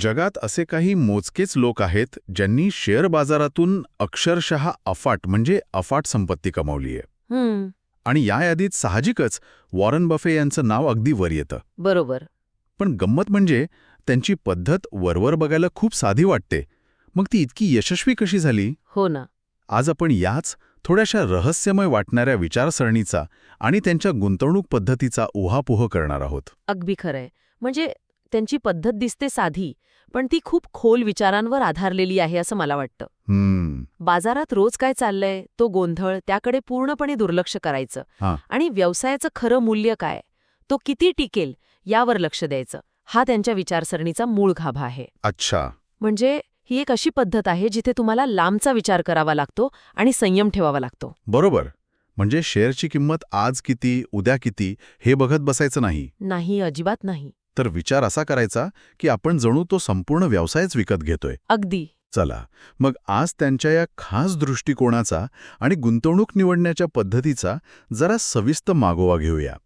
जगात असे काही मोजकेच लोक आहेत ज्यांनी शेअर बाजारातून अक्षरशः अफाट म्हणजे अफाट संपत्ती कमावली आहे. हम्म. आणि या यादीत साहजिकच वॉरन बफे यांचं नाव अगदी वर येतं. बरोबर. पण गंमत म्हणजे त्यांची पद्धत वरवर बघायला खूप साधी वाटते. मग ती इतकी यशस्वी कशी झाली? हो ना. आज आपण याच थोड्याशा रहस्यमय वाटणाऱ्या विचारसरणीचा आणि त्यांच्या गुंतवणूक पद्धतीचा उहापोह करणार आहोत. अगदी खरंय. म्हणजे त्यांची पद्धत दिसते साधी पण ती खूप खोल विचारांवर आधारलेली आहे असं मला वाटतं. हम्म. बाजारात रोज काय चाललंय तो गोंधळ त्याकडे पूर्णपणे दुर्लक्ष करायचं. आणि व्यवसायाचं खरं मूल्य काय तो किती टिकेल यावर लक्ष द्यायचं. हा त्यांच्या विचारसरणीचा मूळ गाभा आहे. अच्छा. म्हणजे ही एक अशी पद्धत आहे जिथे तुम्हाला लांबचा विचार करावा लागतो आणि संयम ठेवावा लागतो. बरोबर. म्हणजे शेअरची किंमत आज किती उद्या किती हे बघत बसायचं नाही. नाही अजिबात नाही. तर विचार असा करायचा की आपण जणू तो संपूर्ण व्यवसायच विकत घेतोय. अगदी. चला मग आज त्यांच्या या खास दृष्टिकोनाचा आणि गुंतवणूक निवडण्याच्या पद्धतीचा जरा सविस्तर मागोवा घेऊया.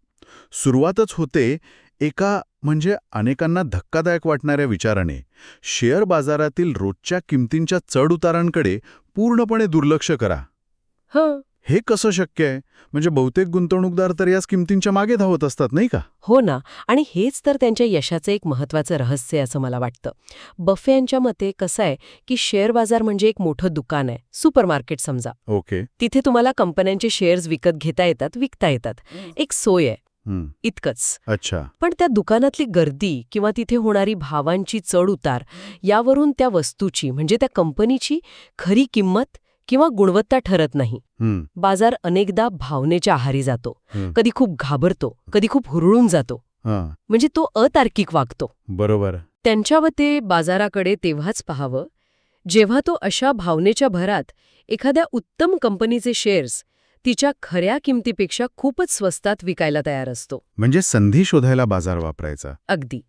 सुरुवातच होते एका म्हणजे अनेकांना धक्कादायक वाटणाऱ्या विचाराने. शेअर बाजारातील रोजच्या किमतींच्या चढउतारांकडे पूर्णपणे दुर्लक्ष करा. हो. हे कसं शक्य आहे? म्हणजे बहुतेक गुंतवणूकदार तर याच किमतींच्या मागे धावत असतात नाही का? हो ना. आणि हेच तर त्यांच्या यशाचं एक महत्वाचं रहस्य आहे असं मला वाटतं. बफे यांच्या मते कसं आहे की शेअर बाजार म्हणजे एक मोठं दुकान आहे. सुपरमार्केट समजा. ओके. तिथे तुम्हाला कंपन्यांचे शेअर्स विकत घेता येतात विकता येतात. एक सोय आहे. हं, इतकंच. अच्छा. पण त्या दुकानातली गर्दी किंवा तिथे होणारी भावांची चढ उतार यावरून त्या वस्तूची म्हणजे त्या कंपनीची खरी किंमत किंवा गुणवत्ता ठरत नाही. बाजार अनेकदा भावनेच्या आहारी जातो. कधी खूप घाबरतो कधी खूप हुरळून जातो. म्हणजे तो अतार्किक वागतो. बरोबर. त्यांच्या मते बाजाराकडे तेव्हाच पाहावं जेव्हा तो अशा भावनेच्या भरात एखाद्या उत्तम कंपनीचे शेअर्स तिच्या खऱ्या किमतीपेक्षा खूपच स्वस्तात विकायला तयार असतो. म्हणजे संधी शोधायला बाजार वापरायचा. अगदी.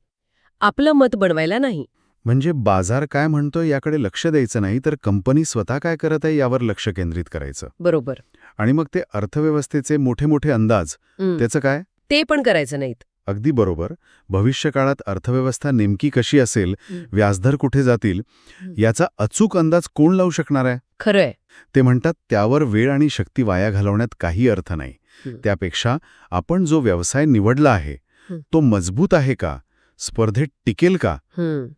आपलं मत बनवायला नाही. म्हणजे बाजार काय म्हणतो याकडे लक्ष द्यायचं नाही तर कंपनी स्वतः काय करत आहे यावर लक्ष केंद्रित करायचं. बरोबर. आणि मग ते अर्थव्यवस्थेचे मोठे मोठे अंदाज त्याचं काय? ते पण करायचं नाहीत. अगदी बरोबर. भविष्यकाळात अर्थव्यवस्था नेमकी कशी असेल. व्याजदर कुठे जातील. याचा अचूक अंदाज कोण लावू शकणार आहे? खरंय ते म्हणतात त्यावर वेळ आणि शक्ती वाया घालवण्यात काही अर्थ नाही. त्यापेक्षा आपण जो व्यवसाय निवडला आहे. तो मजबूत आहे का? स्पर्धेत टिकेल का?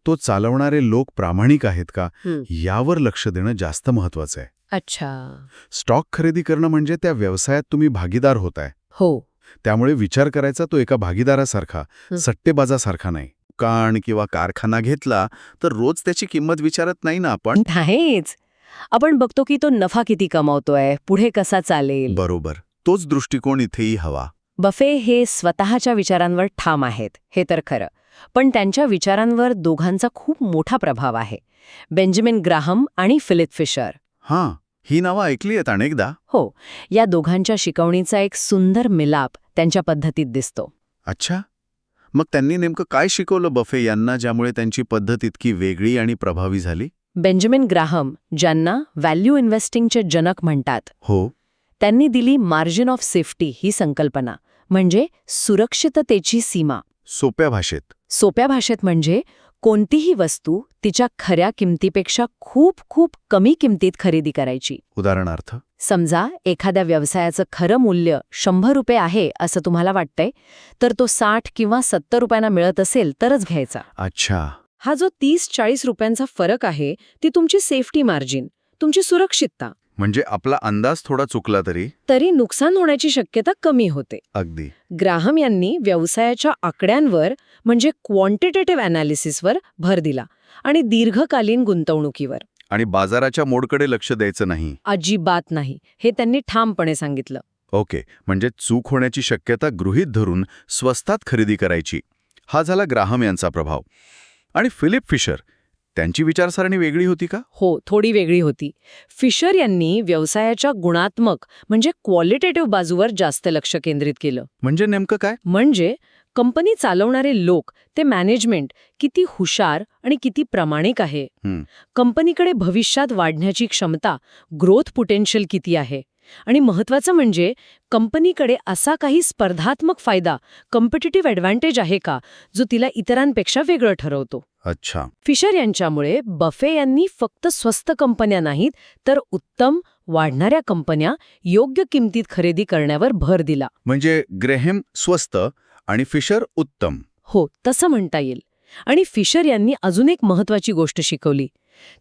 तो चालवणारे लोक प्रामाणिक आहेत का. यावर लक्ष देणं जास्त महत्वाचं आहे. अच्छा. स्टॉक खरेदी करणं म्हणजे त्या व्यवसायात तुम्ही भागीदार होताय. हो. त्यामुळे विचार करायचा तो एका भागीदारासारखा. सट्टेबाजासारखा नाही. काण किंवा कारखाना घेतला तर रोज त्याची किंमत विचारत नाही ना आपण? नाहीच. आपण बघतो की तो नफा किती कमावतोय पुढे कसा चालेल? बरोबर. तोच दृष्टिकोन इथेही हवा. बफे हे स्वतःच्या विचारांवर ठाम आहेत हे तर खरं. पण त्यांच्या विचारांवर दोघांचा खूप मोठा प्रभाव आहे. बेंजामिन ग्राहम आणि फिलिप फिशर. हां ही नावं ऐकली आहेत अनेकदा. हो या दोघांच्या शिकवणीचा एक सुंदर मिलाप त्यांच्या पद्धतीत दिसतो. अच्छा. मग त्यांनी नेमकं काय शिकवलं बफे यांना ज्यामुळे त्यांची पद्धत इतकी वेगळी आणि प्रभावी झाली? बेंजामिन ग्राहम ज्यांना व्हॅल्यू इन्व्हेस्टिंगचे जनक म्हणतात. हो. त्यांनी दिली मार्जिन ऑफ सेफ्टी ही संकल्पना म्हणजे सुरक्षिततेची सीमा. सोप्या भाषेत. सोप्या भाषेत म्हणजे कोणतीही वस्तू तिच्या खऱ्या किमतीपेक्षा खूप खूप कमी किमतीत खरेदी करायची. उदाहरणार्थ? समजा एखाद्या व्यवसायाचं खरं मूल्य शंभर रुपये आहे असं तुम्हाला वाटतंय तर तो साठ किंवा सत्तर रुपयांना मिळत असेल तरच घ्यायचा. अच्छा. हा जो तीस चाळीस रुपयांचा फरक आहे ती तुमची सेफ्टी मार्जिन तुमची सुरक्षितता. म्हणजे आपला अंदाज थोडा चुकला तरी? तरी नुकसान होण्याची शक्यता कमी होते. अगदी. ग्राहम यांनी व्यवसायाच्या आकड्यांवर म्हणजे क्वांटिटेटिव्ह अनालिसिसवर भर दिला आणि दीर्घकालीन गुंतवणुकीवर. आणि बाजाराच्या मोडकडे लक्ष द्यायचं नाही? अजिबात नाही हे त्यांनी ठामपणे सांगितलं. ओके म्हणजे चूक होण्याची शक्यता गृहीत धरून स्वस्तात खरेदी करायची. हा झाला ग्राहम यांचा प्रभाव. आणि फिलिप फिशर त्यांची विचारसरणी वेगळी होती का? हो थोडी वेगळी होती. फिशर यांनी व्यवसायाच्या गुणात्मक म्हणजे क्वालिटेटिव्ह बाजूवर जास्त लक्ष केंद्रित केलं. म्हणजे नेमकं काय? म्हणजे कंपनी चालवणारे लोक ते मॅनेजमेंट किती हुशार आणि किती प्रामाणिक आहे. कंपनीकडे भविष्यात वाढण्याची क्षमता ग्रोथ पोटेन्शियल किती आहे. आणि महत्वाचं म्हणजे कंपनीकडे असा काही स्पर्धात्मक फायदा कॉम्पिटिटिव्ह ॲडव्हान्टेज आहे का जो तिला इतरांपेक्षा वेगळं ठरवतो? अच्छा. फिशर यांच्यामुळे बफे यांनी फक्त स्वस्त कंपन्या नाहीत तर उत्तम वाढणाऱ्या कंपन्या योग्य किमतीत खरेदी करण्यावर भर दिला. म्हणजे ग्रेहेम स्वस्त आणि फिशर उत्तम. हो तसं म्हणता येईल. आणि फिशर यांनी अजून एक महत्वाची गोष्ट शिकवली.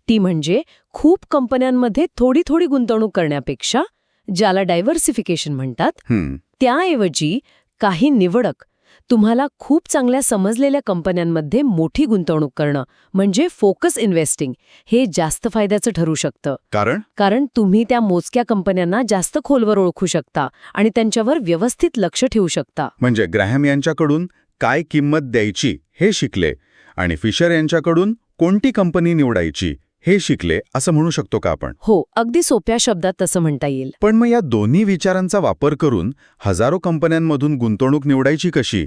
ती म्हणजे खूप कंपन्यांमध्ये थोडी थोडी गुंतवणूक करण्यापेक्षा ज्याला डायव्हर्सिफिकेशन म्हणतात त्याऐवजी काही निवडक तुम्हाला खूप चांगल्या समजलेल्या कंपन्यांमध्ये मोठी गुंतवणूक करणं म्हणजे फोकस इन्व्हेस्टिंग हे जास्त फायद्याचं ठरू शकतं. कारण? कारण तुम्ही त्या मोजक्या कंपन्यांना जास्त खोलवर ओळखू शकता आणि त्यांच्यावर व्यवस्थित लक्ष ठेवू शकता. म्हणजे ग्रॅहम यांच्याकडून काय किंमत द्यायची हे शिकले आणि फिशर यांच्याकडून कोणती कंपनी निवडायची हे शिकले असं म्हणू शकतो का आपण? हो अगदी सोप्या शब्दात तसं म्हणता येईल. पण मग या दोन्ही विचारांचा वापर करून हजारो कंपन्यांमधून गुंतवणूक निवडायची कशी?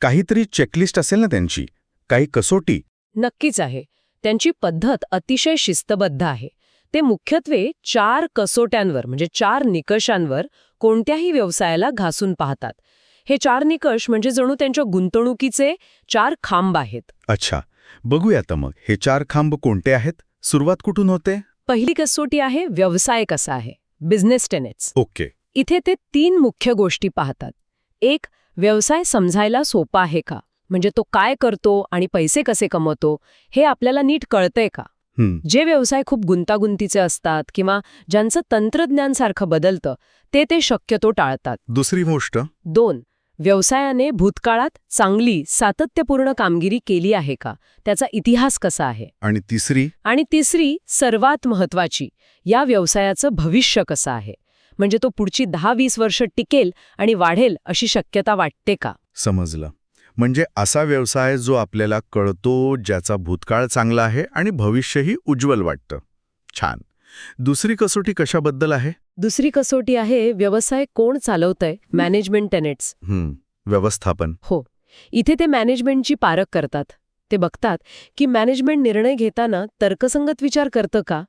काहीतरी चेकलिस्ट असेल ना त्यांची? काही कसोटी? नक्कीच आहे. त्यांची पद्धत अतिशय शिस्तबद्ध आहे. ते मुख्यत्वे चार कसोट्यांवर म्हणजे चार निकषांवर कोणत्याही व्यवसायाला घासून पाहतात. हे चार निकष म्हणजे जणू त्यांच्या गुंतवणुकीचे चार खांब आहेत. अच्छा. बघूया तर मग. हे चार खांब कोणते आहेत? सुरुवात कुठून होते? पहिली कसोटी आहे व्यवसाय कसा आहे? Business tenets okay. इथे ते तीन मुख्य गोष्टी पाहतात. एक व्यवसाय समजायला सोपा आहे का? म्हणजे तो काय करतो आणि पैसे कसे कमवतो हे आपल्याला नीट कळतंय का? जे व्यवसाय खूप गुंतागुंतीचे असतात किंवा ज्यांचं तंत्रज्ञान सारखं बदलतं ते ते शक्यतो टाळतात. दुसरी गोष्ट? दोन व्यवसायाने भूतकाळात चांगली सातत्यपूर्ण कामगिरी केली आहे का? त्याचा इतिहास कसा आहे? आणि तिसरी? आणि तिसरी सर्वात महत्वाची या व्यवसायाचं भविष्य कसं आहे? म्हणजे तो पुढची दहा वीस वर्ष टिकेल आणि वाढेल अशी शक्यता वाटते का? समजलं. म्हणजे असा व्यवसाय जो आपल्याला कळतो ज्याचा भूतकाळ चांगला आहे आणि भविष्यही उज्ज्वल वाटतं. छान. दुसरी कसोटी कशाबद्दल आहे? दुसरी कसोटी आहे व्यवसाय कोण चालवतंय? मॅनेजमेंट टेनेट्स हं, व्यवस्थापन. हो. इथे ते मॅनेजमेंटची पारख करतात. ते बघतात की मॅनेजमेंट निर्णय घेताना तर्कसंगत विचार करतं का?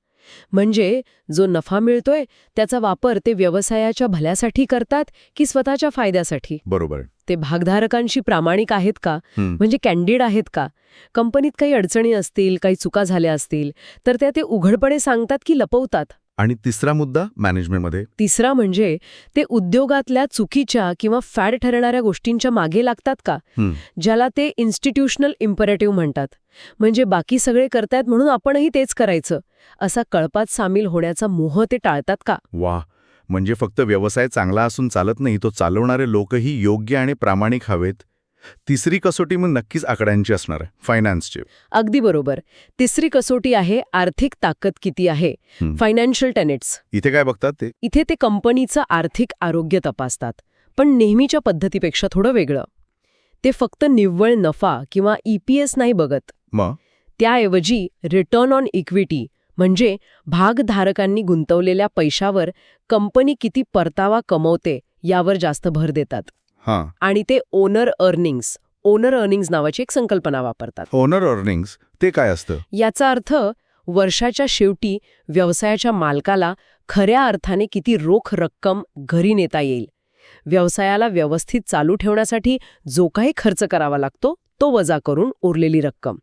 म्हणजे जो नफा मिळतोय त्याचा वापर ते व्यवसायाच्या भल्यासाठी करतात की स्वतःच्या फायद्यासाठी? बरोबर. ते भागधारकांशी प्रामाणिक आहेत का? म्हणजे कॅन्डिड आहेत का? कंपनीत काही अडचणी असतील काही चुका झाल्या असतील तर त्या ते उघडपणे सांगतात की लपवतात. आणि तिसरा मुद्दा मॅनेजमेंटमध्ये. तिसरा म्हणजे ते उद्योगातल्या चुकीच्या किंवा फॅड ठरणाऱ्या गोष्टींच्या मागे लागतात का? ज्याला ते इन्स्टिट्यूशनल इम्परेटिव्ह म्हणतात. म्हणजे बाकी सगळे करतायत म्हणून आपणही तेच करायचं. असा कळपात सामील होण्याचा मोह ते टाळतात का? वा म्हणजे फक्त व्यवसाय चांगला असून चालत नाही तो चालवणारे लोकही योग्य आणि प्रामाणिक हवेत. तिसरी कसोटी मग नक्कीच आकड्यांची असणार आहे फायनान्सची अगदी बरोबर. तिसरी कसोटी आहे आर्थिक ताकद किती आहे. फायनान्शियल टेनेट्स इथे काय बघतात ते? इथे ते कंपनीचं आर्थिक आरोग्य तपासतात पण नेहमीच्या पद्धतीपेक्षा थोडं वेगळं. ते फक्त निव्वळ नफा किंवा ईपीएस नाही बघत. मग? त्याऐवजी रिटर्न ऑन इक्विटी म्हणजे भागधारकांनी गुंतवलेल्या पैशावर कंपनी किती परतावा कमवते यावर जास्त भर देतात. हां. आणि ते ओनर अर्निंग्स ओनर अर्निंग्स नावाची एक संकल्पना वापरतात. ओनर अर्निंग्स ते काय असतं? याचा अर्थ वर्षाच्या शेवटी व्यवसायाच्या मालकाला खऱ्या अर्थाने किती रोख रक्कम घरी नेता येईल. व्यवसायाला व्यवस्थित चालू ठेवण्यासाठी जो काही खर्च करावा लागतो तो वजा करून उरलेली रक्कम.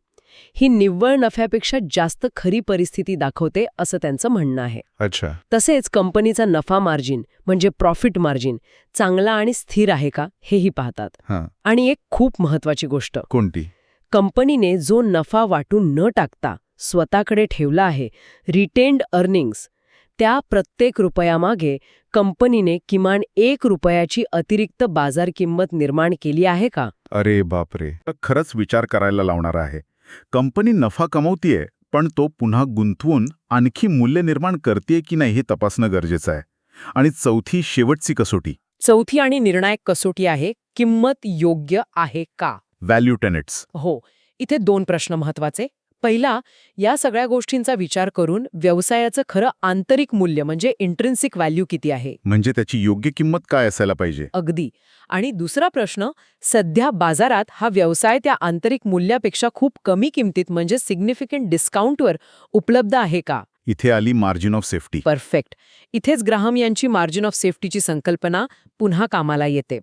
ही निव्वळ नफ्यापेक्षा जास्त खरी परिस्थिती दाखवते असं त्यांचं म्हणणं आहे. अच्छा. तसेच कंपनीचा नफा मार्जिन म्हणजे प्रॉफिट मार्जिन चांगला आणि स्थिर आहे का हेही पाहतात. हां. आणि एक खूप महत्वाची गोष्ट. कोणती? कंपनीने जो नफा वाटून न टाकता स्वतःकडे ठेवला आहे रिटेन्ड अर्निंग्स त्या प्रत्येक रुपयामागे कंपनीने किमान एक रुपयाची अतिरिक्त बाजार किंमत निर्माण केली आहे का? अरे बापरे. खरंच विचार करायला लावणार आहे. कंपनी नफा कमवतीये पण तो पुन्हा गुंतवून आणखी मूल्य निर्माण करते की नाही हे तपासणं गरजेचं आहे. आणि चौथी शेवटची कसोटी. चौथी आणि निर्णायक कसोटी आहे किंमत योग्य आहे का? व्हॅल्यू टेनेट्स हो इथे दोन प्रश्न महत्त्वाचे. पहिला या सगळ्या गोष्टींचा विचार करून व्यवसायाचं खरं आंतरिक मूल्य म्हणजे इंट्रेन्सिक व्हॅल्यू किती आहे? म्हणजे त्याची योग्य किंमत काय असायला पाहिजे? अगदी. आणि दुसरा प्रश्न सध्या बाजारात हा व्यवसाय त्या आंतरिक मूल्यापेक्षा खूप कमी किमतीत म्हणजे सिग्निफिकंट डिस्काउंटवर उपलब्ध आहे का? इथे आली मार्जिन ऑफ सेफ्टी परफेक्ट इथेच ग्राहम यांची मार्जिन ऑफ सेफ्टीची संकल्पना पुन्हा कामाला येते.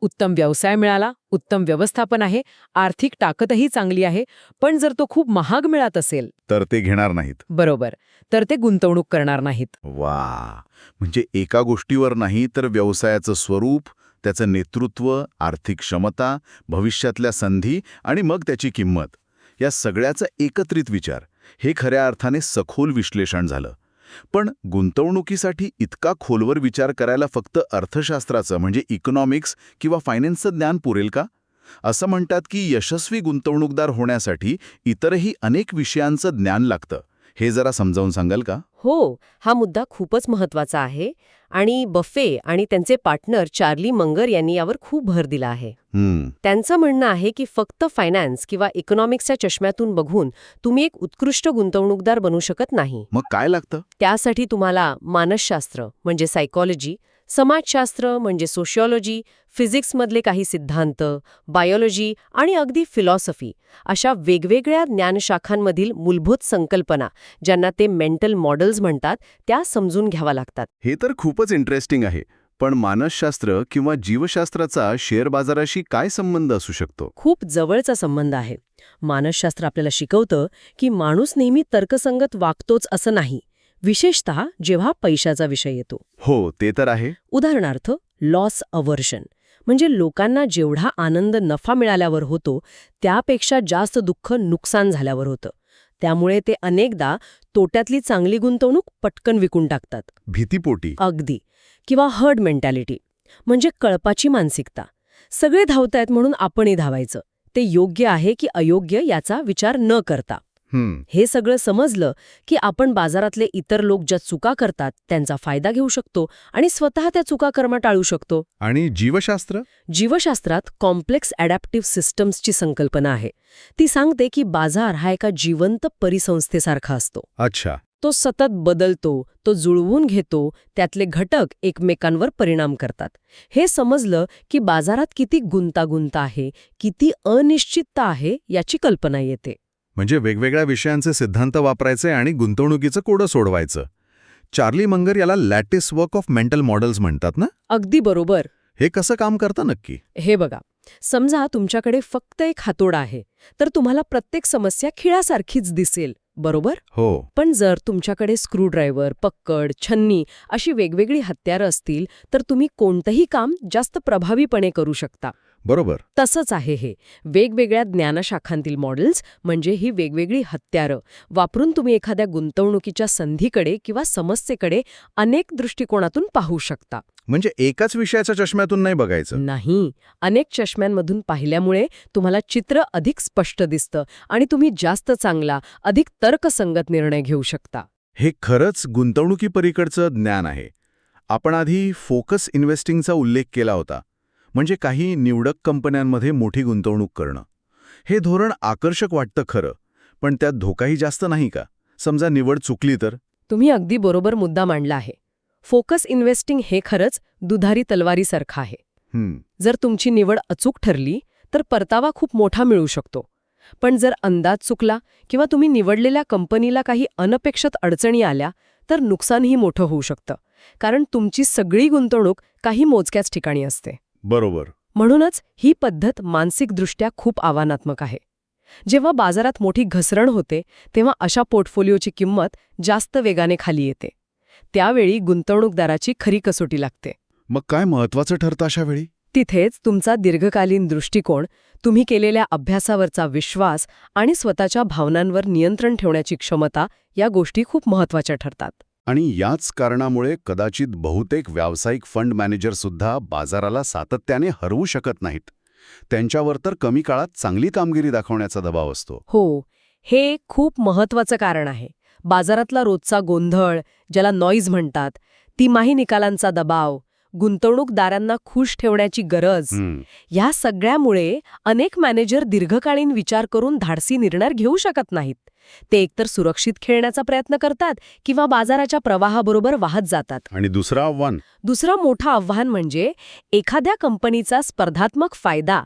उत्तम व्यवसाय मिळाला उत्तम व्यवस्थापन आहे आर्थिक ताकदही चांगली आहे पण जर तो खूप महाग मिळत असेल. तर ते घेणार नाहीत. बरोबर. तर ते गुंतवणूक करणार नाहीत. वा! म्हणजे एका गोष्टीवर नाही तर व्यवसायाचं स्वरूप त्याचं नेतृत्व आर्थिक क्षमता भविष्यातल्या संधी आणि मग त्याची किंमत. या सगळ्याचा एकत्रित विचार. हे खऱ्या अर्थाने सखोल विश्लेषण झालं. पण गुंतवणुकीसाठी इतका खोलवर विचार करायला फक्त अर्थशास्त्राचं म्हणजे इकॉनॉमिक्स किंवा फायनान्सचं ज्ञान पुरेल का? असं म्हणतात की यशस्वी गुंतवणूकदार होण्यासाठी इतरही अनेक विषयांचं ज्ञान लागतं. हे जरा समजावून सांगाल का? हो हा मुद्दा खूपच महत्त्वाचा आहे. आणि बफे आणि त्यांचे पार्टनर चार्ली मंगर यांनी यावर खूप भर दिला आहे. त्यांचं म्हणणं आहे की फक्त फायनान्स किंवा इकॉनॉमिक्सच्या चष्म्यातून बघून तुम्ही एक उत्कृष्ट गुंतवणूकदार बनू शकत नाही. मग काय लागतं? त्यासाठी तुम्हाला मानसशास्त्र म्हणजे सायकॉलॉजी समाजशास्त्र म्हणजे सोशिओलॉजी फिजिक्समधले काही सिद्धांत बायोलॉजी आणि अगदी फिलॉसॉफी अशा वेगवेगळ्या ज्ञानशाखांमधील मूलभूत संकल्पना ज्यांना ते मेंटल मॉडेल्स म्हणतात त्या समजून घ्यावा लागतात. हे तर खूपच इंटरेस्टिंग आहे पण मानसशास्त्र किंवा जीवशास्त्राचा शेअर बाजाराशी काय संबंध असू शकतो? खूप जवळचा संबंध आहे. मानसशास्त्र आपल्याला शिकवतं की माणूस नेहमी तर्कसंगत वागतोच असं नाही. विशेषतः जेव्हा पैशाचा विषय येतो. हो ते तर आहे. उदाहरणार्थ लॉस अवर्शन म्हणजे लोकांना जेवढा आनंद नफा मिळाल्यावर होतो त्यापेक्षा जास्त दुःख नुकसान झाल्यावर होतं. त्यामुळे ते अनेकदा तोट्यातली चांगली गुंतवणूक पटकन विकून टाकतात. भीतीपोटी. अगदी. किंवा हर्ड मेंटॅलिटी म्हणजे कळपाची मानसिकता. सगळे धावतायत म्हणून आपणही धावायचं. ते योग्य आहे की अयोग्य याचा विचार न करता. हे सगळं समजलं की आपण बाजारातले इतर लोक ज्या चुका करतात त्यांचा फायदा घेऊ शकतो आणि स्वतः त्या चुका कर्म टाळू शकतो. आणि जीवशास्त्र? जीवशास्त्रात कॉम्प्लेक्स अडॅप्टिव्ह सिस्टम्सची संकल्पना आहे. ती सांगते की बाजार हा एका जिवंत परिसंस्थेसारखा असतो. अच्छा. तो सतत बदलतो तो जुळवून घेतो त्यातले घटक एकमेकांवर परिणाम करतात. हे समजलं की बाजारात किती गुंतागुंत आहे किती अनिश्चितता आहे याची कल्पना येते. म्हणजे वेगवेगळ्या विषयांचे सिद्धांत वापरायचे आणि गुंतवणुकीचं कोडं सोडवायचं. चार्ली मंगर याला lattice work of mental models म्हणतात ना? अगदी बरोबर. हे कसं काम करतं नक्की? हे बघा समजा तुमच्याकडे फक्त एक हातोडा आहे तर तुम्हाला प्रत्येक समस्या खिळासारखीच दिसेल बरोबर? हो. पण जर तुमच्याकडे स्क्रूड्रायव्हर पक्कड छन्नी अशी वेगवेगळी हत्यारं असतील तर तुम्ही कोणतंही काम जास्त प्रभावीपणे करू शकता. बरोबर. तसंच आहे हे. वेगवेगळ्या ज्ञानशाखांतील मॉडेल्स म्हणजे ही वेगवेगळी हत्यारं. वापरून तुम्ही एखाद्या गुंतवणुकीच्या संधीकडे किंवा समस्येकडे अनेक दृष्टिकोनातून पाहू शकता. म्हणजे एकाच विषयाच्या चष्म्यातून नाही बघायचं? नाही. अनेक चष्म्यांमधून पाहिल्यामुळे तुम्हाला चित्र अधिक स्पष्ट दिसतं आणि तुम्ही जास्त चांगला अधिक तर्कसंगत निर्णय घेऊ शकता. हे खरंच गुंतवणुकीपरीकडचं ज्ञान आहे. आपण आधी फोकस इन्व्हेस्टिंगचा उल्लेख केला होता. म्हणजे काही निवडक कंपन्यांमध्ये मोठी गुंतवणूक करणं. हे धोरण आकर्षक वाटतं खरं पण त्यात धोकाही जास्त नाही का? समजा निवड चुकली तर? तुम्ही अगदी बरोबर मुद्दा मांडला आहे. फोकस इन्व्हेस्टिंग हे खरंच दुधारी तलवारीसारखं आहे. हं, जर तुमची निवड अचूक ठरली तर परतावा खूप मोठा मिळू शकतो. पण जर अंदाज चुकला किंवा तुम्ही निवडलेल्या कंपनीला काही अनपेक्षित अडचणी आल्या तर नुकसानही मोठं होऊ शकतं. कारण तुमची सगळी गुंतवणूक काही मोजक्याच ठिकाणी असते. बरोबर. म्हणूनच ही पद्धत मानसिकदृष्ट्या खूप आव्हानात्मक आहे. जेव्हा बाजारात मोठी घसरण होते तेव्हा अशा पोर्टफोलिओची किंमत जास्त वेगाने खाली येते. त्यावेळी गुंतवणूकदाराची खरी कसोटी लागते. मग काय महत्वाचं ठरतं अशा वेळी तिथेच तुमचा दीर्घकालीन दृष्टिकोन तुम्ही केलेल्या अभ्यासावरचा विश्वास आणि स्वतःच्या भावनांवर नियंत्रण ठेवण्याची क्षमता या गोष्टी खूप महत्त्वाच्या ठरतात. आणि याच कारणामुळे कदाचित बहुतेक व्यावसायिक फंड मॅनेजरसुद्धा बाजाराला सातत्याने हरवू शकत नाहीत. त्यांच्यावर तर कमी काळात चांगली कामगिरी दाखवण्याचा दबाव असतो. हो हे खूप महत्वाचं कारण आहे. बाजारातला रोजचा गोंधळ ज्याला नॉईज म्हणतात तिमाही निकालांचा दबाव गुंतवणूकदारांना खुश ठेवण्याची गरज या सगळ्यामुळे अनेक मॅनेजर दीर्घकालीन विचार करून धाडसी निर्णय घेऊ शकत नाहीत. ते एकतर सुरक्षित खेळण्याचा प्रयत्न करतात किंवा बाजाराच्या प्रवाहाबरोबर वाहत जातात. आणि दुसरं आव्हान? दुसरं मोठं आव्हान म्हणजे एखाद्या कंपनीचा स्पर्धात्मक फायदा.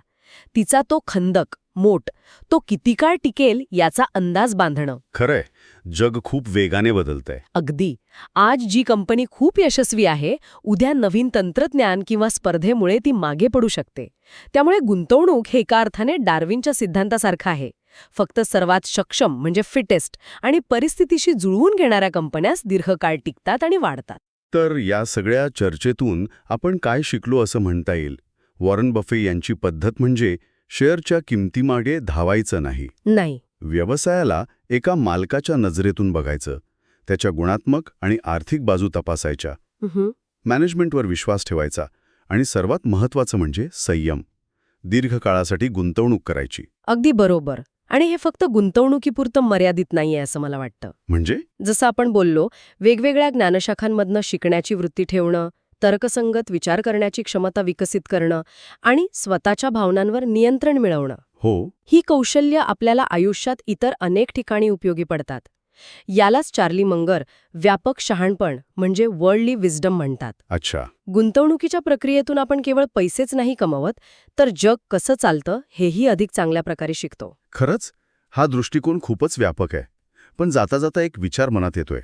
तिचा तो खंदक मोट तो किती काळ टिकेल याचा अंदाज बांधणं. खरंय. जग खूप वेगाने बदलतंय. अगदी. आज जी कंपनी खूप यशस्वी आहे उद्या नवीन तंत्रज्ञान किंवा स्पर्धेमुळे ती मागे पडू शकते. त्यामुळे गुंतवणूक हे एका अर्थाने डार्विनच्या सिद्धांतासारखं आहे. फक्त सर्वात सक्षम म्हणजे फिटेस्ट आणि परिस्थितीशी जुळवून घेणाऱ्या कंपन्याच दीर्घकाळ टिकतात आणि वाढतात. तर या सगळ्या चर्चेतून आपण काय शिकलो असं म्हणता येईल? वॉरन बफे यांची पद्धत म्हणजे शेअरच्या किमतीमागे धावायचं नाही. नाही. व्यवसायाला एका मालकाच्या नजरेतून बघायचं त्याच्या गुणात्मक आणि आर्थिक बाजू तपासायच्या. मॅनेजमेंटवर विश्वास ठेवायचा आणि सर्वात महत्त्वाचं म्हणजे संयम दीर्घकाळासाठी गुंतवणूक करायची. अगदी बरोबर. आणि हे फक्त गुंतवणुकीपुरतं मर्यादित नाहीये असं मला वाटतं. म्हणजे? जसं आपण बोललो वेगवेगळ्या ज्ञानशाखांमधनं शिकण्याची वृत्ती ठेवणं तर्कसंगत विचार करण्याची क्षमता विकसित करणं आणि स्वतःच्या भावनांवर नियंत्रण मिळवणं. हो. ही कौशल्य आपल्याला आयुष्यात इतर अनेक ठिकाणी उपयोगी पडतात. यालाच चार्ली मंगर व्यापक शहाणपण म्हणजे वर्ल्डली विस्डम म्हणतात. अच्छा. गुंतवणुकीच्या प्रक्रियेतून आपण केवळ पैसेच नाही कमवत तर जग कसं चालतं हेही अधिक चांगल्या प्रकारे शिकतो. खरंच? हा दृष्टिकोन खूपच व्यापक आहे. पण जाता जाता एक विचार मनात येतोय.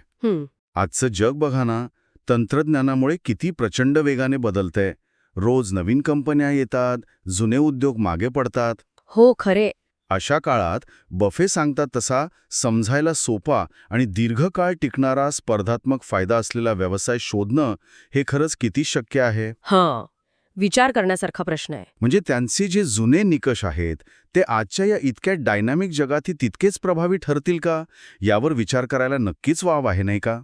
आजचं जग बघा ना तंत्रज्ञानामुळे किती प्रचंड वेगाने बदलतंय. रोज नवीन कंपन्या येतात जुने उद्योग मागे पडतात. हो खरे. अशा काळात बफे सांगतात तसा समजायला सोपा आणि दीर्घकाळ टिकणारा स्पर्धात्मक फायदा असलेला व्यवसाय शोधणं हे खरंच किती शक्य आहे? हां. विचार करण्यासारखा प्रश्न आहे. म्हणजे त्यांचे जे जुने निकष आहेत ते आजच्या या इतक्या डायनामिक जगातही तितकेच प्रभावी ठरतील का? यावर विचार करायला नक्कीच वाव आहे नाही का?